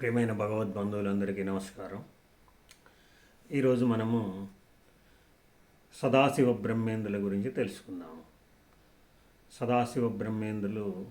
ప్రియమైన భగవద్బంధువులందరికీ నమస్కారం. ఈరోజు మనము సదాశివ బ్రహ్మేంద్రుల గురించి తెలుసుకుందాము సదాశివ బ్రహ్మేంద్రులు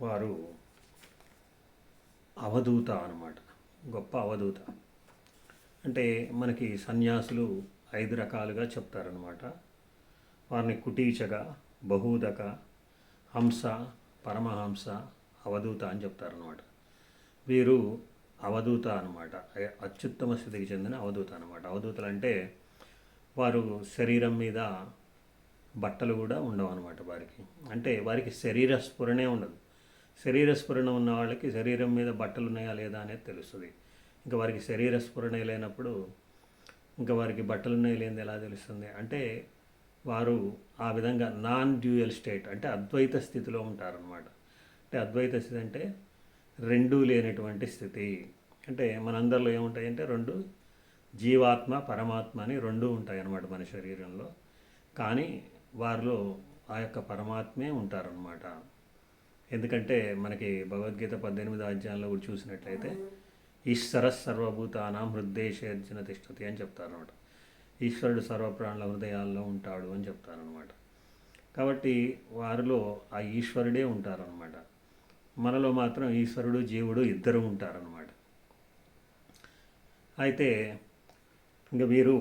వారు అవధూత అన్నమాట. గొప్ప అవధూత. అంటే మనకి సన్యాసులు ఐదు రకాలుగా చెప్తారనమాట వారిని కుటీచక బహూదక హంస పరమహంస అవధూత అని చెప్తారనమాట వీరు అవధూత అనమాట అత్యుత్తమ స్థితికి చెందిన అవధూత అనమాట అవధూతలు అంటే వారు శరీరం మీద బట్టలు కూడా ఉండవు అనమాట వారికి. అంటే వారికి శరీర స్ఫురణే ఉండదు. శరీర స్ఫురణ ఉన్న వాళ్ళకి శరీరం మీద బట్టలు ఉన్నాయా లేదా అనేది తెలుస్తుంది. ఇంకా వారికి శరీర స్ఫురణ లేనప్పుడు ఇంకా వారికి బట్టలు ఉన్నాయి లేనిది ఎలా తెలుస్తుంది? అంటే వారు ఆ విధంగా నాన్ డ్యూయల్ స్టేట్ అంటే అద్వైత స్థితిలో ఉంటారనమాట అంటే అద్వైత స్థితి అంటే రెండూ లేనటువంటి స్థితి. అంటే మనందరిలో ఏముంటాయంటే రెండు జీవాత్మ పరమాత్మ అని రెండూ ఉంటాయన్నమాట మన శరీరంలో. కానీ వారిలో ఆ యొక్క పరమాత్మే ఉంటారనమాట ఎందుకంటే మనకి భగవద్గీత పద్దెనిమిది అధ్యాయంలో కూడా చూసినట్లయితే ఈశ్వర సర్వభూతానాం హృదయేషర్జున తిష్టతి అని చెప్తారనమాట ఈశ్వరుడు సర్వప్రాణుల హృదయాల్లో ఉంటాడు అని చెప్తారనమాట కాబట్టి వారిలో ఆ ఈశ్వరుడే ఉంటారనమాట మనలో మాత్రం ఈశ్వరుడు జీవుడు ఇద్దరు ఉంటారనమాట అయితే ఇంకా వీరు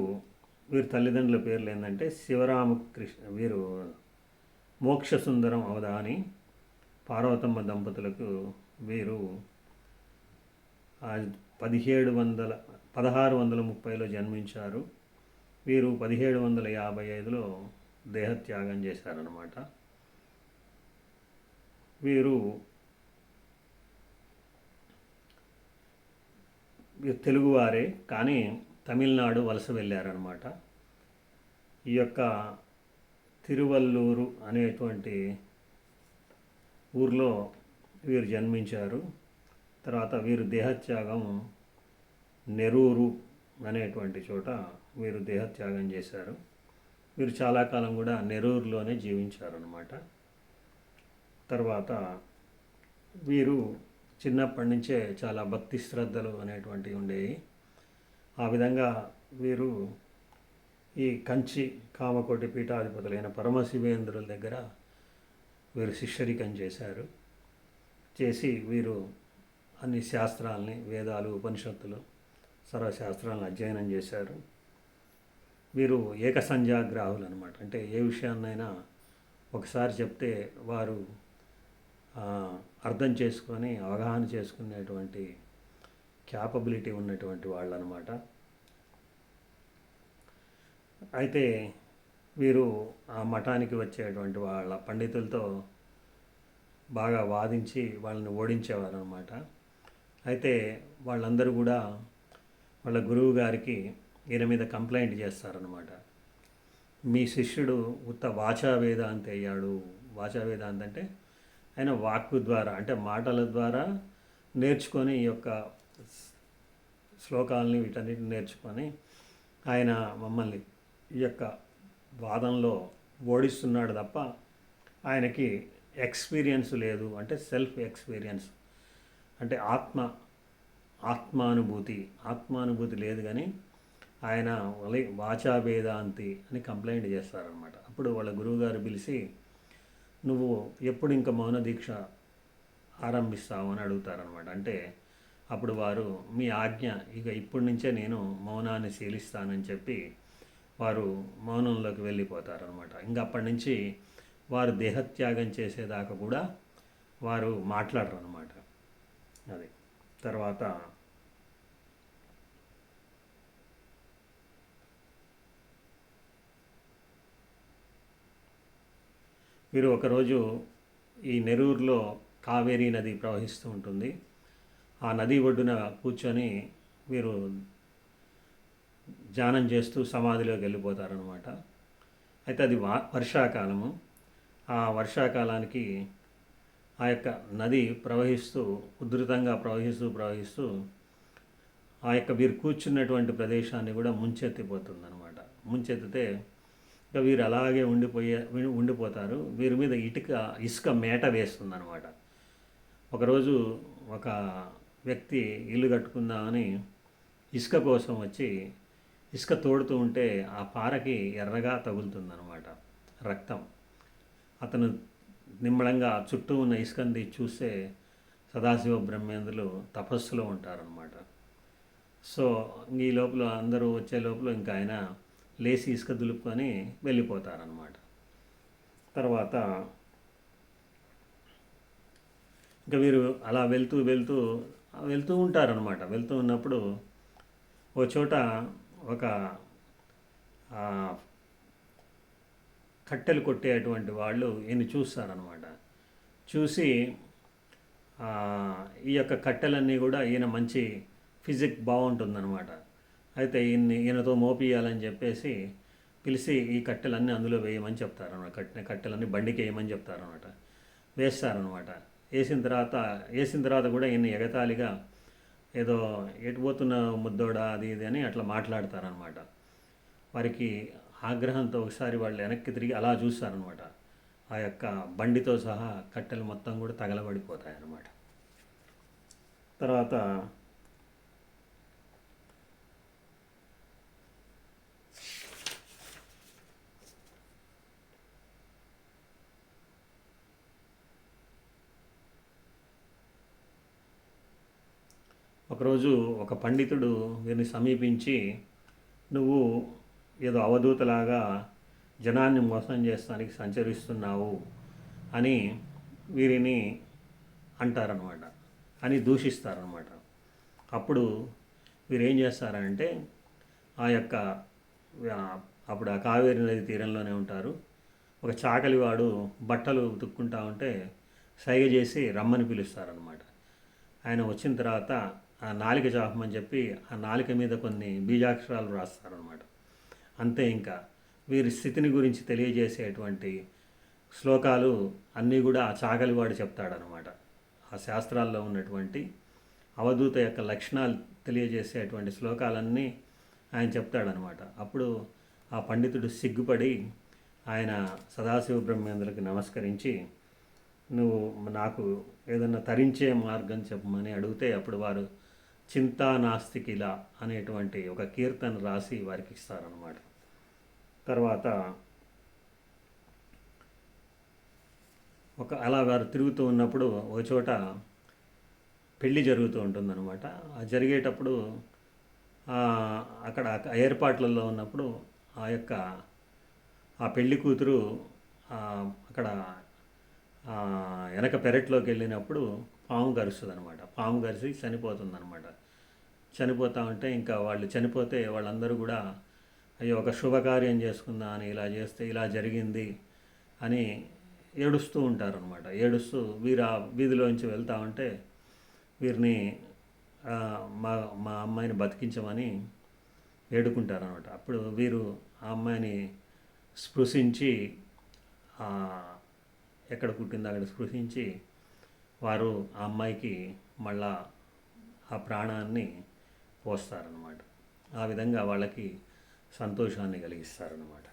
వీరి తల్లిదండ్రుల పేర్లు ఏంటంటే శివరామకృష్ణ వీరు మోక్షసుందరం అవధాని పార్వతమ్మ దంపతులకు వీరు పదిహేడు వందల పదహారు వందల ముప్పైలో జన్మించారు. వీరు పదిహేడు వందల యాభై ఐదులో దేహత్యాగం చేశారనమాట వీరు తెలుగువారే కానీ తమిళనాడు వలస వెళ్ళారనమాట ఈ యొక్క తిరువల్లూరు అనేటువంటి ఊర్లో వీరు జన్మించారు. తర్వాత వీరు దేహత్యాగం నెరూరు అనేటువంటి చోట వీరు దేహత్యాగం చేశారు. వీరు చాలా కాలం కూడా నెరూరులోనే జీవించారనమాట తర్వాత వీరు చిన్నప్పటి నుంచే చాలా భక్తి శ్రద్ధలు అనేటువంటివి ఉండేవి. ఆ విధంగా వీరు ఈ కంచి కామకోటి పీఠాధిపతులైన పరమశివేంద్రుల దగ్గర వీరు శిష్యరికం చేశారు. చేసి వీరు అన్ని శాస్త్రాలని వేదాలు ఉపనిషత్తులు సర్వశాస్త్రాలను అధ్యయనం చేశారు. వీరు ఏకసంధ్యాగ్రాహులు అనమాట అంటే ఏ విషయాన్నైనా ఒకసారి చెప్తే వారు అర్థం చేసుకొని అవగాహన చేసుకునేటువంటి క్యాపబిలిటీ ఉన్నటువంటి వాళ్ళు అనమాట అయితే వీరు ఆ మఠానికి వచ్చేటువంటి వాళ్ళ పండితులతో బాగా వాదించి వాళ్ళని ఓడించేవారు అనమాట అయితే వాళ్ళందరూ కూడా వాళ్ళ గురువు గారికి ఈయన మీద కంప్లైంట్ చేస్తారనమాట. మీ శిష్యుడు ఉత్త వాచావేదాంతి అయ్యాడు. వాచావేదాంతి అంటే ఆయన వాక్కు ద్వారా అంటే మాటల ద్వారా నేర్చుకొని ఈ యొక్క శ్లోకాలని వీటన్నిటిని నేర్చుకొని ఆయన మమ్మల్ని ఈ యొక్క వాదంలో ఓడిస్తున్నాడు తప్ప ఆయనకి ఎక్స్పీరియన్స్ లేదు. అంటే సెల్ఫ్ ఎక్స్పీరియన్స్. అంటే ఆత్మ ఆత్మానుభూతి ఆత్మానుభూతి లేదు కానీ ఆయన వాచా వేదాంతి అని కంప్లైంట్ చేస్తారనమాట అప్పుడు వాళ్ళ గురువుగారు పిలిచి నువ్వు ఎప్పుడు ఇంకా మౌన దీక్ష ఆరంభిస్తావు అని అడుగుతారనమాట అంటే అప్పుడు వారు మీ ఆజ్ఞ ఇక ఇప్పటి నుంచే నేను మౌనాన్ని శీలిస్తానని చెప్పి వారు మౌనంలోకి వెళ్ళిపోతారనమాట ఇంకా అప్పటి నుంచి వారు దేహత్యాగం చేసేదాకా కూడా వారు మాట్లాడరు అనమాట అది. తర్వాత వీరు ఒకరోజు ఈ నెరూరులో కావేరీ నది ప్రవహిస్తూ ఉంటుంది. ఆ నది ఒడ్డున కూర్చొని వీరు ధ్యానం చేస్తూ సమాధిలోకి వెళ్ళిపోతారనమాట అయితే అది వా వర్షాకాలము. ఆ వర్షాకాలానికి ఆ యొక్క నది ప్రవహిస్తూ ఉధృతంగా ప్రవహిస్తూ ప్రవహిస్తూ ఆ యొక్క వీరు కూర్చున్నటువంటి ప్రదేశాన్ని కూడా ముంచెత్తిపోతుంది అనమాట ముంచెత్తితే ఇక వీరు అలాగే ఉండిపోయే ఉండిపోతారు. వీరి మీద ఇటుక ఇసుక మేట వేస్తుందన్నమాట. ఒకరోజు ఒక వ్యక్తి ఇల్లు కట్టుకుందామని ఇసుక కోసం వచ్చి ఇసుక తోడుతూ ఉంటే ఆ పారకి ఎర్రగా తగులుతుందన్నమాట రక్తం. అతను నిమ్మడంగా చుట్టూ ఉన్న ఇసుకని చూస్తే సదాశివ బ్రహ్మేంద్రులు తపస్సులో ఉంటారనమాట సో ఈ లోపల అందరూ వచ్చే లోపల ఇంకా ఆయన లేచి ఇసుక దులుపుకొని వెళ్ళిపోతారనమాట తర్వాత ఇంకా వీరు అలా వెళ్తూ వెళ్తూ వెళ్తూ ఉంటారనమాట వెళ్తూ ఉన్నప్పుడు ఓ చోట ఒక కట్టెలు కొట్టేటువంటి వాళ్ళు ఈయన చూస్తారనమాట చూసి ఈ యొక్క కట్టెలన్నీ కూడా ఈయన మంచి ఫిజిక్ బాగుంటుందన్నమాట. అయితే ఈయన్ని ఈయనతో మోపియాలని చెప్పేసి పిలిచి ఈ కట్టెలన్నీ అందులో వేయమని చెప్తారన్నమాట. కట్టిన కట్టెలన్నీ బండికి వేయమని చెప్తారనమాట వేస్తారనమాట వేసిన తర్వాత వేసిన తర్వాత కూడా ఈయన్ని ఎగతాళిగా ఏదో ఎటు పోతున్న ముద్దోడా అది ఇది అని అట్లా మాట్లాడతారనమాట వారికి ఆగ్రహంతో ఒకసారి వాళ్ళు వెనక్కి తిరిగి అలా చూస్తారనమాట ఆ యొక్క బండితో సహా కట్టెలు మొత్తం కూడా తగలబడిపోతాయన్నమాట. తర్వాత ఒకరోజు ఒక పండితుడు వీరిని సమీపించి నువ్వు ఏదో అవధూతలాగా జనాన్ని మోసం చేస్తానికి సంచరిస్తున్నావు అని వీరిని అంటారనమాట అని దూషిస్తారనమాట అప్పుడు వీరు ఏం చేస్తారంటే ఆ యొక్క అప్పుడు ఆ కావేరి నది తీరంలోనే ఉంటారు. ఒక చాకలివాడు బట్టలు ఉతుక్కుంటా ఉంటే సైగ చేసి రమ్మని పిలుస్తారనమాట ఆయన వచ్చిన తర్వాత ఆ నాలిక చాపమని చెప్పి ఆ నాలిక మీద కొన్ని బీజాక్షరాలు రాస్తారనమాట అంతే ఇంకా వీరి స్థితిని గురించి తెలియజేసేటువంటి శ్లోకాలు అన్నీ కూడా ఆ చాకలివాడు చెప్తాడనమాట ఆ శాస్త్రాల్లో ఉన్నటువంటి అవధూత యొక్క లక్షణాలు తెలియజేసేటువంటి శ్లోకాలన్నీ ఆయన చెప్తాడనమాట అప్పుడు ఆ పండితుడు సిగ్గుపడి ఆయన సదాశివ బ్రహ్మేంద్రులకి నమస్కరించి నువ్వు నాకు ఏదన్నా తరించే మార్గం చెప్పమని అడిగితే అప్పుడు వారు చింతానాస్తికిల అనేటువంటి ఒక కీర్తన రాసి వారికి ఇస్తారనమాట తర్వాత ఒక అలా వారు తిరుగుతూ ఉన్నప్పుడు ఒక చోట పెళ్ళి జరుగుతూ ఉంటుందన్నమాట. ఆ జరిగేటప్పుడు అక్కడ ఏర్పాట్లలో ఉన్నప్పుడు ఆ యొక్క ఆ పెళ్ళి కూతురు అక్కడ వెనక పెరట్లోకి వెళ్ళినప్పుడు పాము కరుస్తుంది అనమాట పాము కరిసి చనిపోతుంది అనమాట చనిపోతూ ఉంటే ఇంకా వాళ్ళు చనిపోతే వాళ్ళందరూ కూడా అయ్యో ఒక శుభకార్యం చేసుకుందా అని ఇలా చేస్తే ఇలా జరిగింది అని ఏడుస్తూ ఉంటారనమాట ఏడుస్తూ వీరు ఆ వీధిలోంచి వెళ్తూ ఉంటే వీరిని మా మా అమ్మాయిని బతికించమని ఏడుకుంటారనమాట అప్పుడు వీరు ఆ అమ్మాయిని స్పృశించి ఎక్కడ పుట్టిందో అక్కడ స్పృశించి వారు ఆ అమ్మాయికి మళ్ళా ఆ ప్రాణాన్ని పోస్తారనమాట ఆ విధంగా వాళ్ళకి సంతోషాన్ని కలిగిస్తారనమాట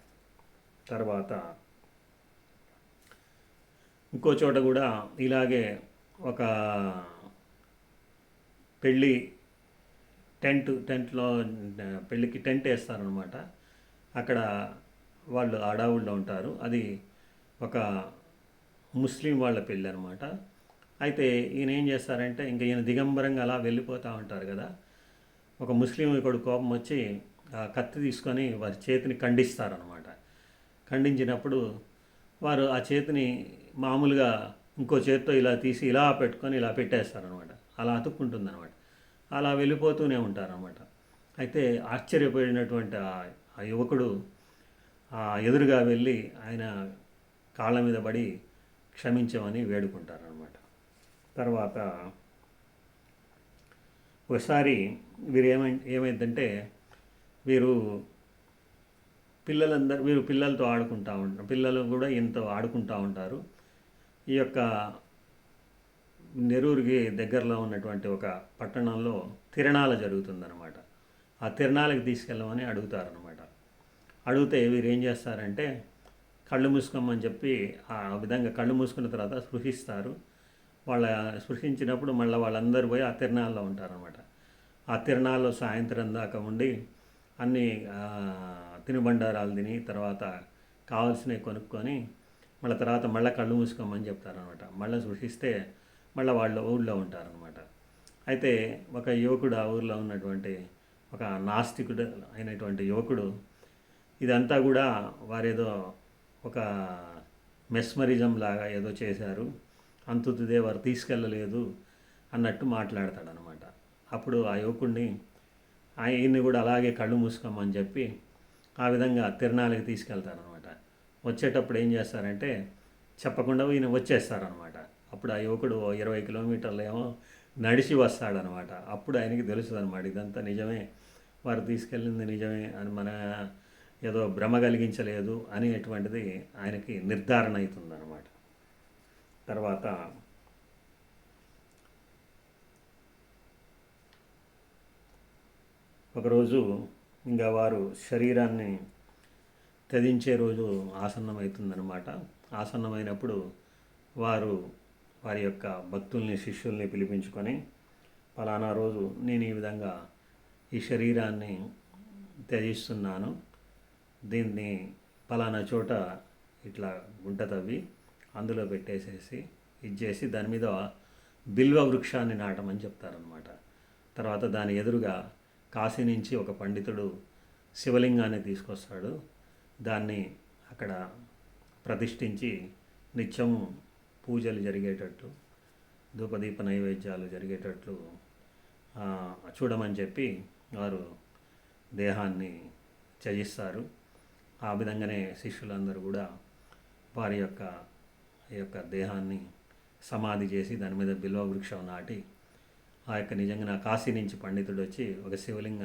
తర్వాత ఇంకో చోట కూడా ఇలాగే ఒక పెళ్ళి టెంట్ టెంట్లో పెళ్ళికి టెంట్ వేస్తారనమాట అక్కడ వాళ్ళు ఆడావుళ్ళు ఉంటారు. అది ఒక ముస్లిం వాళ్ళ పెళ్ళి అనమాట అయితే ఈయన ఏం చేస్తారంటే ఇంకా ఈయన దిగంబరంగా అలా వెళ్ళిపోతూ ఉంటారు కదా. ఒక ముస్లిం ఇక్కడ కోపం వచ్చి ఆ కత్తి తీసుకొని వారి చేతిని ఖండిస్తారనమాట ఖండించినప్పుడు వారు ఆ చేతిని మామూలుగా ఇంకో చేతితో ఇలా తీసి ఇలా పెట్టుకొని ఇలా పెట్టేస్తారనమాట అలా అతుక్కుంటుందనమాట అలా వెళ్ళిపోతూనే ఉంటారనమాట అయితే ఆశ్చర్యపోయినటువంటి ఆ- ఆ యువకుడు ఆ ఎదురుగా వెళ్ళి ఆయన కాళ్ళ మీద పడి క్షమించమని వేడుకుంటారనమాట తర్వాత ఒకసారి వీరు ఏమై ఏమైందంటే వీరు పిల్లలందరూ వీరు పిల్లలతో ఆడుకుంటూ ఉంటారు పిల్లలు కూడా ఎంతో ఆడుకుంటూ ఉంటారు. ఈ యొక్క నెరూరుకి దగ్గరలో ఉన్నటువంటి ఒక పట్టణంలో తిరణాల జరుగుతుందన్నమాట. ఆ తిరణాలకు తీసుకెళ్ళమని అడుగుతారనమాట అడిగితే వీరు ఏం చేస్తారంటే కళ్ళు మూసుకోమని చెప్పి ఆ విధంగా కళ్ళు మూసుకున్న తర్వాత స్పృహిస్తారు వాళ్ళ స్పృశించినప్పుడు మళ్ళీ వాళ్ళందరూ పోయి ఆ తిరణాల్లో ఉంటారనమాట ఆ తిరణాల్లో సాయంత్రం దాకా ఉండి అన్ని తినుబండారాలు తిని తర్వాత కావాల్సినవి కొనుక్కొని మళ్ళీ తర్వాత మళ్ళీ కళ్ళు మూసుకోమని చెప్తారనమాట మళ్ళీ సృష్టిస్తే మళ్ళీ వాళ్ళ ఊళ్ళో ఉంటారనమాట అయితే ఒక యువకుడు ఆ ఊర్లో ఉన్నటువంటి ఒక నాస్తికుడు అయినటువంటి యువకుడు ఇదంతా కూడా వారేదో ఒక మెస్మరిజం లాగా ఏదో చేశారు. అంతుతుదే వారు తీసుకెళ్ళలేదు అన్నట్టు మాట్లాడతాడనమాట. అప్పుడు ఆ యువకుడిని ఆయన్ని కూడా అలాగే కళ్ళు మూసుకోమని చెప్పి ఆ విధంగా తిరణాలకి తీసుకెళ్తారనమాట వచ్చేటప్పుడు ఏం చేస్తారంటే చెప్పకుండా ఈయన వచ్చేస్తారనమాట. అప్పుడు ఆ యువకుడు ఇరవై కిలోమీటర్లు ఏమో నడిచి వస్తాడనమాట. అప్పుడు ఆయనకి తెలుసుదనమాట ఇదంతా నిజమే వారు తీసుకెళ్ళింది నిజమే అని మన ఏదో భ్రమ కలిగించలేదు అనేటువంటిది ఆయనకి నిర్ధారణ అవుతుందన్నమాట తర్వాత ఒకరోజు ఇంకా వారు శరీరాన్ని త్యజించే రోజు ఆసన్నమవుతుందన్నమాట ఆసన్నమైనప్పుడు వారు వారి యొక్క భక్తుల్ని శిష్యుల్ని పిలిపించుకొని ఫలానా రోజు నేను ఈ విధంగా ఈ శరీరాన్ని త్యజిస్తున్నాను. దీన్ని ఫలానా చోట ఇట్లా గుంట తవ్వి అందులో పెట్టేసేసి ఇచ్చేసి దాని మీద బిల్వ వృక్షాన్ని నాటమని చెప్తారనమాట తర్వాత దాని ఎదురుగా కాశీ నుంచి ఒక పండితుడు శివలింగాన్ని తీసుకొస్తాడు. దాన్ని అక్కడ ప్రతిష్ఠించి నిత్యం పూజలు జరిగేటట్టు ధూపదీప నైవేద్యాలు జరిగేటట్లు చూడమని చెప్పి వారు దేహాన్ని త్యజిస్తారు. ఆ విధంగానే శిష్యులందరూ కూడా వారి యొక్క ఈ యొక్క దేహాన్ని సమాధి చేసి దాని మీద బిల్వ వృక్షం నాటి ఆ యొక్క నిజంగా కాశీ నుంచి పండితుడు వచ్చి ఒక శివలింగం